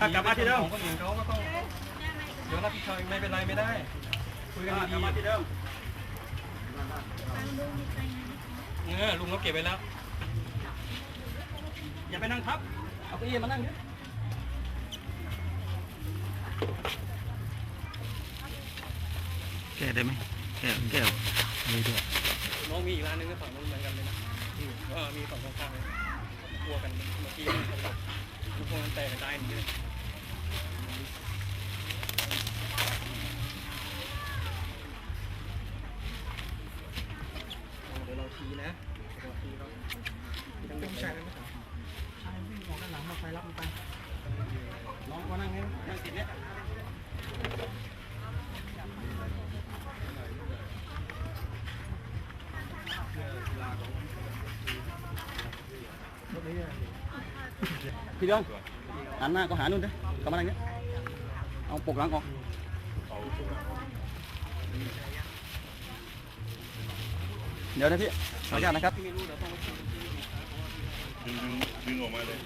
อะกลับมาที่เดิมเขาก็ต้องเดี๋ยวรับผิดชอบไม่เป็นไรไม่ได้คุยกันดีกลับมาที่เดิมเออลุงเขาเก็บไว้แล้ว อย่าไปนั่งทับ เอาเก้าอี้มานั่งดิแก้ได้ไหมแก้แก้ไมีด้วยน้องมีอีกร้านนึงก็ฝั่งนู้นเหมือนกันเลยนะอ่ามีฝั่งตรงข้ามเลย กลัวกันเมื่อกี้มักระจกลูกโป่งมันแตกกระจายหนีเลย พี่เดือนหันหน้าก็หานู่นดิกำลังเนี้ยเอาปกหลังออกเดี๋ยวนะพี่ขออนุญาตนะครับดึงดึงดึงออกมาเลย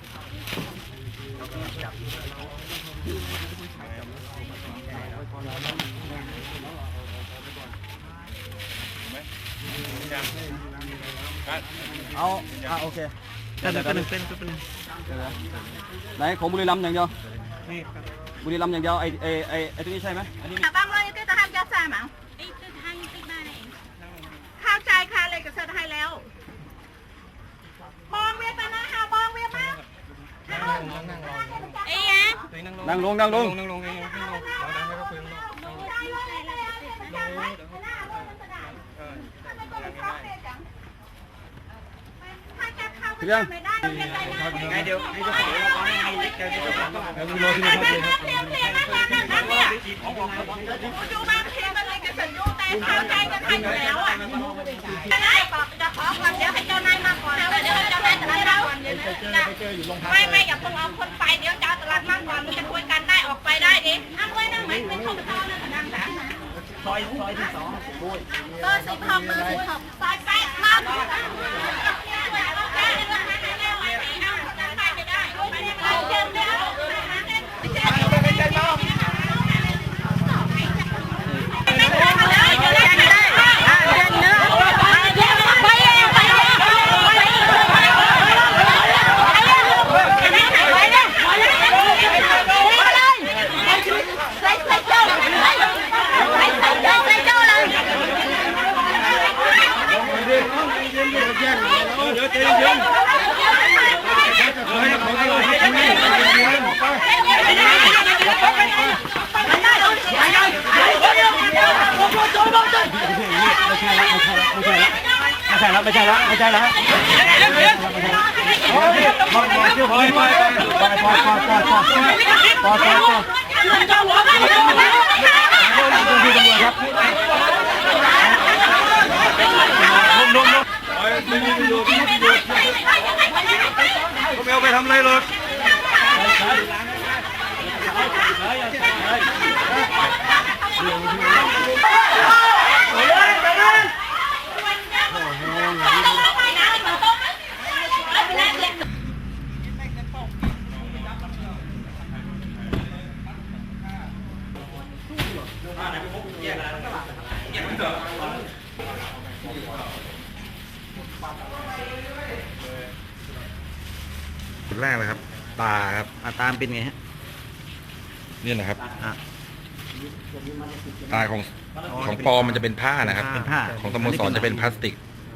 เอาอ่าโอเค เต้นเต้นเต้นเต้นไหนของบุรีรัมย์อย่างเดียวบุรีรัมย์อย่างเดียวไอ้ไอ้ไอไอตัวนี้ใช่ไหมอันนี้ abang lo itu tahan jasa mang ไอ้ตึกให้ตึกบ้านเองข้าวใจค่ะเลยกับเซอร์ไทยแล้ว มองเวียไปนะค่ะมองเวียมา ไอ้ยงนั่งลงนั่งลง เรื่องไงเดี๋ยวให้เจ้าของร้านให้เล็กแกเจ้าของร้านแล้วคุณรอที่นี่ครับไม่ไม่อย่าเพิ่งเอาคนไปเดี๋ยวเจ้าตลาดมากกว่ามันจะคุยกันได้ออกไปได้ดิอ้าวไว้นั่งไหมไม่เข้าไปเข้านั่งนั่งสามซอยซอยที่สองเบอร์สิบหกเบอร์สิบหกซอยแปดมา ไม่ใช่แล้วไม่ใช่แล้วไม่ใช่แล้วพอพอพอพอพอพอพอพอพอพอ จุดแรกเลยครับ ตาครับอาตามเป็นไงฮะ นี่นะครับอะ ตาของของปลอมมันจะเป็นผ้านะครับ เป็นผ้า ของสโมสรจะเป็นพลาสติก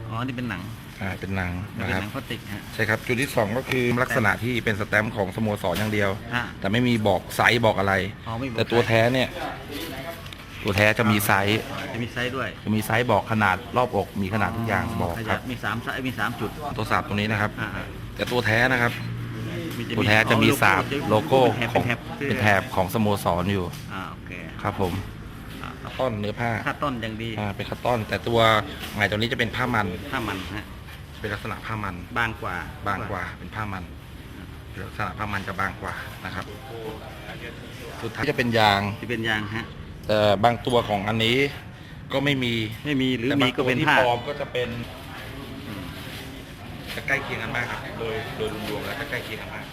อ๋อ นี่เป็นหนังอ่าเป็นหนังเป็นะนครับหนังพลาสติกฮะ ใช่ครับ จุดที่สองก็คือลักษณะที่เป็นสแตมป์ของสโมสรอย่างเดียว อ่าแต่ไม่มีบอกไซส์บอกอะไร อ๋อไม่บอกแต่ตัวแท้เนี่ย ตัวแท้จะมีไซส์จะมีไซส์ด้วยจะมีไซส์บอกขนาดรอบอกมีขนาดทุกอย่างบอกขคยะรับ มีสามไซส์มีสามจุดตัวสาบตรงนี้นะครับอ่าอ่า แต่ตัวแท้นะครับมีจะ ตัวแท้จะมีอ๋อสาบโลโก้เป็นแถบของเป็นเป็นแถแถบบของสโมสรอยู่อ่าโอเคครับผมอ่าครับต้นเนื้อผ้าค่าต้นอย่างดีอ่าเป็นคัตตอน แต่ตัวไงตัวนี้จะเป็นผ้ามันถ้ามันฮะเป็นลักษณะผ้ามัน บางกว่า บางกว่าเป็นผ้ามันลักษณะผ้ามันจะบางกว่านะครับ สุดท้ายจะเป็นยาง ที่เป็นยางฮะ แต่บางตัวของอันนี้ก็ไม่มีไม่มีหรือแต่มีบางก็ตัวเป็นที่ผ้า ปลอมก็จะเป็น จะใกล้เคียงกันมากครับ โดยโดยรวมๆแล้วจะใกล้เคียงกันมาก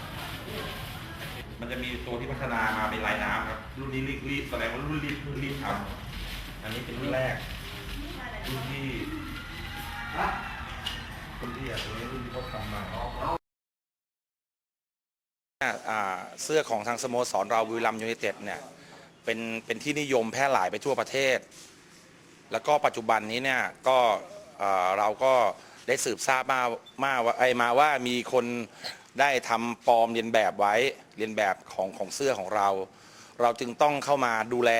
มันจะมีตัวที่พัฒนามาเป็นลายน้ำครับ รุ่นนี้รีบรีบแสดงว่ารุ่นรีบรุ่นรีบทำอันนี้เป็นรุ่นแรก รุ่นที่รุ่นที่อะตัวนี้รุ่นที่เขาทำมาอ่าเสื้อของทางสโมสรเราบุรีรัมย์ยูไนเต็ดเนี่ยเป็นเป็นที่นิยมแพร่หลายไปทั่วประเทศ แล้วก็ปัจจุบันนี้เนี่ยก็เอ่อเราก็ ได้สืบทราบมามาว่าไอมาว่ามีคนได้ทำปลอมเรียนแบบไว้เรียนแบบของของเสื้อของเรา เราจึงต้องเข้ามาดูแล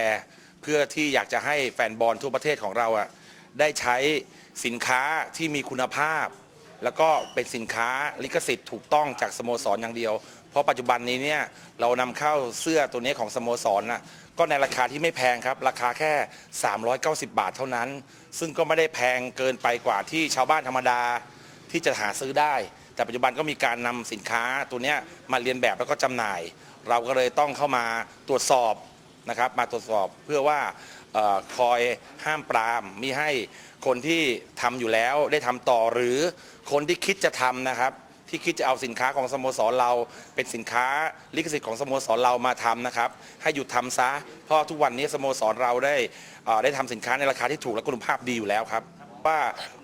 เพื่อที่อยากจะให้แฟนบอลทั่วประเทศของเราอะได้ใช้สินค้าที่มีคุณภาพ แล้วก็เป็นสินค้าลิขสิทธิ์ถูกต้องจากสโมสรอย่างเดียว เพราะปัจจุบันนี้เนี่ยเรานำเข้าเสื้อตัวนี้ของสโมสรน่ะก็ในราคาที่ไม่แพงครับ ราคาแค่ 390 บาทเท่านั้น ซึ่งก็ไม่ได้แพงเกินไปกว่าที่ชาวบ้านธรรมดาที่จะหาซื้อได้ แต่ปัจจุบันก็มีการนำสินค้าตัวเนี้ยมาเรียนแบบแล้วก็จำหน่าย เราก็เลยต้องเข้ามาตรวจสอบนะครับ มาตรวจสอบเพื่อว่าเออคอยห้ามปรามมิให้คนที่ทำอยู่แล้วได้ทำต่อหรือคนที่คิดจะทำนะครับ ที่คิดจะเอาสินค้าของสโมสรเรา เป็นสินค้าลิขสิทธิ์ของสโมสรเรามาทำนะครับ ให้หยุดทำซะ เพราะทุกวันนี้สโมสรเราได้อ่อได้ทำสินค้าในราคาที่ถูกและคุณภาพดีอยู่แล้วครับว่า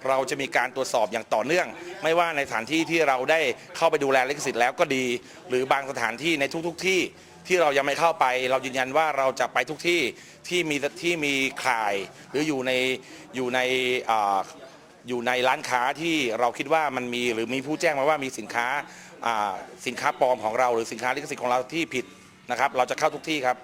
เราจะมีการตรวจสอบอย่างต่อเนื่อง ไม่ว่าในสถานที่ที่เราได้เข้าไปดูแลลิขสิทธิ์แล้วก็ดี หรือบางสถานที่ในทุก ๆทที่ที่เรายังไม่เข้าไป เรายืนยันว่าเราจะไปทุกที่ที่มีที่มีข่าย หรืออยู่ในอยู่ในอ่อ อยู่ในร้านค้าที่เราคิดว่ามันมีหรือมีผู้แจ้งมาว่ามีสินค้าอ่าสินค้าปลอมของเรา หรือสินค้าลิขสิทธิ์ของเราที่ผิดนะครับ เราจะเข้าทุกที่ครับ